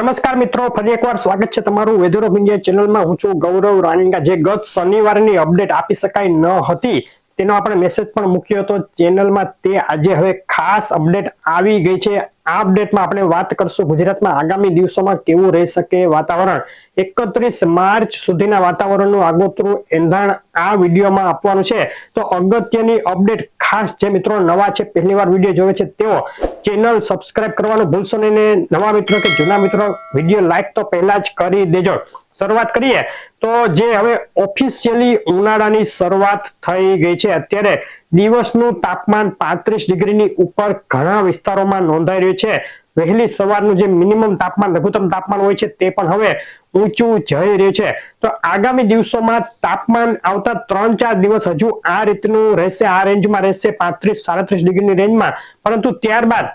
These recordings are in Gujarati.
નમસ્કાર મિત્રો, ફરી એકવાર સ્વાગત છે તમારું વેધર ઓફ ઇન્ડિયા ચેનલમાં. હું છું ગૌરવ રાણીંગા. જે ગત શનિવારની અપડેટ આપી શકાય ન હતી, તેનો આપણે મેસેજ પણ મૂક્યો હતો ચેનલમાં. તે આજે હવે ખાસ અપડેટ આવી ગઈ છે. આ અપડેટમાં આપણે વાત કરશું ગુજરાતમાં આગામી દિવસોમાં કેવું રહી શકે વાતાવરણ. એકત્રીસ માર્ચ સુધીના વાતાવરણનું આગોતરું એંધાણ આ વિડીયોમાં આપવાનું છે. તો અગત્યની અપડેટ ખાસ જે મિત્રો નવા છે, પહેલી વાર વીડિયો જોવે છે, તેઓ ચેનલ સબસ્ક્રાઇબ કરવાનું ભૂલશો નહીં નવા મિત્રો કે જૂના મિત્રો વીડિયો લાઈક તો પહેલા જ કરી દેજો. શરૂઆત કરીએ તો જે હવે ઓફિશિયલી ઉનાળાની શરૂઆત થઈ ગઈ છે. અત્યારે દિવસનું તાપમાન પાંત્રીસ ડિગ્રીની ઉપર ઘણા વિસ્તારોમાં નોંધાઈ રહ્યું છે. વહેલી સવારનું જે મિનિમમ તાપમાન, લઘુત્તમ તાપમાન હોય છે તે પણ હવે ઊંચું જઈ રહ્યું છે. તો આગામી દિવસોમાં તાપમાન આવતા ત્રણ ચાર દિવસ હજુ આ રીતનું રહેશે, આ રેન્જમાં રહેશે, પાંત્રીસ, સાડત્રીસ ડિગ્રીની રેન્જમાં. પરંતુ ત્યારબાદ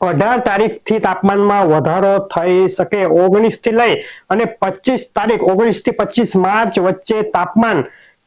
અઢાર તારીખથી તાપમાનમાં વધારો થઈ શકે ઓગણીસથી લઈ અને પચીસ તારીખ ઓગણીસથી પચીસ માર્ચ વચ્ચે તાપમાન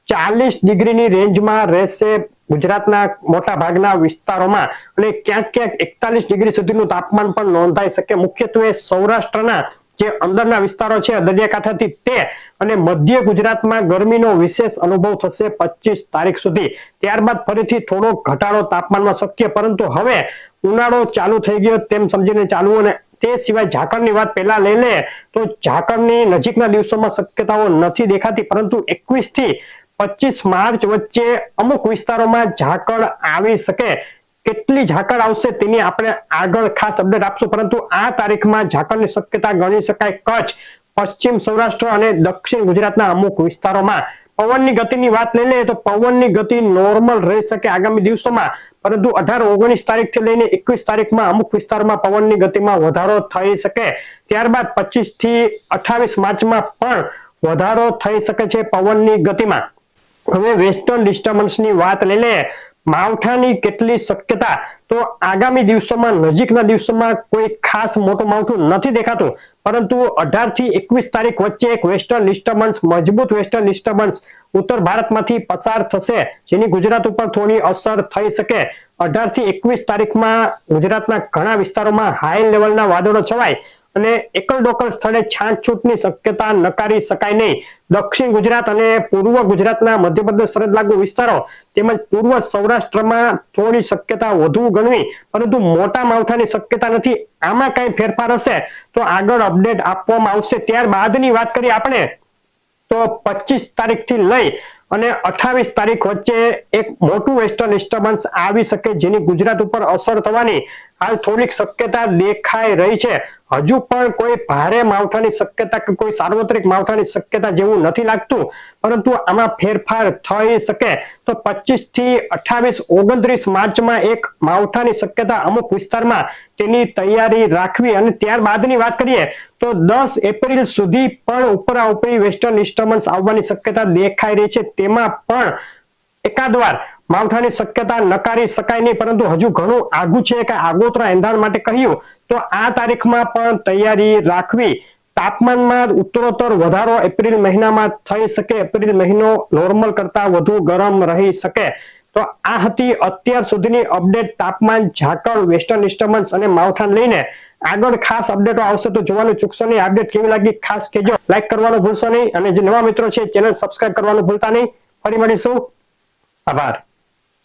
ચાલીસ ડિગ્રીની રેન્જમાં રહેશે. ગુજરાતના મોટા ભાગના વિસ્તારોમાં અને ક્યાંક ક્યાંક એકતાલીસ ડિગ્રી સુધીનું તાપમાન પણ નોંધાઈ શકે. મુખ્યત્વે સૌરાષ્ટ્રના જે અંદરના વિસ્તારો છે, દરિયાકાંઠાથી તે અને મધ્ય ગુજરાતમાં ગરમીનો વિશેષ અનુભવ થશે પચીસ તારીખ સુધી. ત્યારબાદ ફરીથી થોડો ઘટાડો તાપમાનમાં શક્ય, પરંતુ હવે ઉનાળો ચાલુ થઈ ગયો તેમ સમજીને ચાલુ અને તે સિવાય ઝાકળની વાત પહેલા લઈ લે તો ઝાકળની નજીકના દિવસોમાં શક્યતાઓ નથી દેખાતી, પરંતુ એકવીસથી પચીસ માર્ચ વચ્ચે અમુક વિસ્તારોમાં ઝાકળ આવી શકે. કેટલી ઝાકળ આવશે તેની આપણે આગળ ખાસ અપડેટ આપશું, પરંતુ આ તારીખમાં ઝાકળની શક્યતા ગણી શકાય કચ્છ, પશ્ચિમ સૌરાષ્ટ્ર અને દક્ષિણ ગુજરાતના અમુક વિસ્તારોમાં. પવનની ગતિની વાત લઈ લઈએ તો પવનની ગતિ નોર્મલ રહી શકે આગામી દિવસોમાં, પરંતુ અઢાર ઓગણીસ તારીખથી લઈને એકવીસ તારીખમાં અમુક વિસ્તારમાં પવનની ગતિમાં વધારો થઈ શકે. ત્યારબાદ પચીસથી અઠાવીસ માર્ચમાં પણ વધારો થઈ શકે છે પવનની ગતિમાં. હવે વેસ્ટર્ન ડિસ્ટર્બન્સની વાત લઈ લઈએ માવઠાની કેટલી શક્યતા? તો આગામી દિવસોમાં, નજીકના દિવસોમાં કોઈ ખાસ મોટું માવઠું નથી દેખાતું. પરંતુ અઢારથી એકવીસ તારીખ વચ્ચે એક વેસ્ટર્ન ડિસ્ટર્બન્સ મજબૂત વેસ્ટર્ન ડિસ્ટર્બન્સ ઉત્તર ભારતમાંથી પસાર થશે, જેની ગુજરાત ઉપર થોડી અસર થઈ શકે. અઢારથી એકવીસ તારીખમાં ગુજરાતના ઘણા વિસ્તારોમાં હાઈ લેવલના વાદળો છવાય. અને એકલ ડોકલ સ્થળે છાંટછૂટની શક્યતા નકારી શકાય નહીં. દક્ષિણ ગુજરાત અને પૂર્વ ગુજરાતના મધ્યપ્રદેશ સરહદ લાગુ વિસ્તારો તેમજ પૂર્વ સૌરાષ્ટ્રમાં થોડી શક્યતા વધુ ગણવી, પરંતુ મોટા માવઠાની શક્યતા નથી. આમાં કઈ ફેરફાર હશે તો આગળ અપડેટ આપવામાં આવશે. ત્યારબાદની વાત કરીએ આપણે તો પચીસ તારીખથી લઈ અને અઠાવીસ તારીખ વચ્ચે એક મોટું વેસ્ટર્ન ડિસ્ટર્બન્સ આવી શકે જેની ગુજરાત ઉપર અસર થવાની હાલ થોડીક શક્યતા દેખાઈ રહી છે. હજુ પણ કોઈ ભારે માવઠાની શક્યતા કે કોઈ સાર્વત્રિક માવઠાની શક્યતા જેવું નથી લાગતું. પરંતુ આમાં ફેરફાર થઈ શકે. તો પચીસથી અઠાવીસ ઓગણત્રીસ માર્ચમાં એક માવઠાની શક્યતા અમુક વિસ્તારમાં તેની તૈયારી રાખવી અને ત્યારબાદની વાત કરીએ તો દસ એપ્રિલ સુધી પણ ઉપરા ઉપરી વેસ્ટર્ન ડિસ્ટર્બન્સ આવવાની શક્યતા દેખાઈ રહી છે. તેમાં પણ એકાદ વાર માવઠાની શક્યતા નકારી શકાય નહીં, પરંતુ હજુ ઘણું આગું છે કે આગોતરા એંધાણ માટે કહ્યું તો આ તારીખમાં પણ તૈયારી રાખવી. તાપમાનમાં ઉત્તરોત્તર વધારો એપ્રિલ મહિનામાં થઈ શકે. એપ્રિલ મહિનો નોર્મલ કરતા વધુ ગરમ રહી શકે. તો આ હતી અત્યાર સુધીની અપડેટ. તાપમાન, ઝાકળ, વેસ્ટર્ન ડિસ્ટર્બન્સ અને માવઠાને લઈને આગળ ખાસ અપડેટો આવશે તો જોવાનું ચૂકશો નહીં. અપડેટ કેવી લાગી ખાસ કહેજો. લાઈક કરવાનું ભૂલશો નહીં. અને જે નવા મિત્રો છે, ચેનલ સબસ્ક્રાઇબ કરવાનું ભૂલતા નહીં. ફરી મળીશું. આભાર.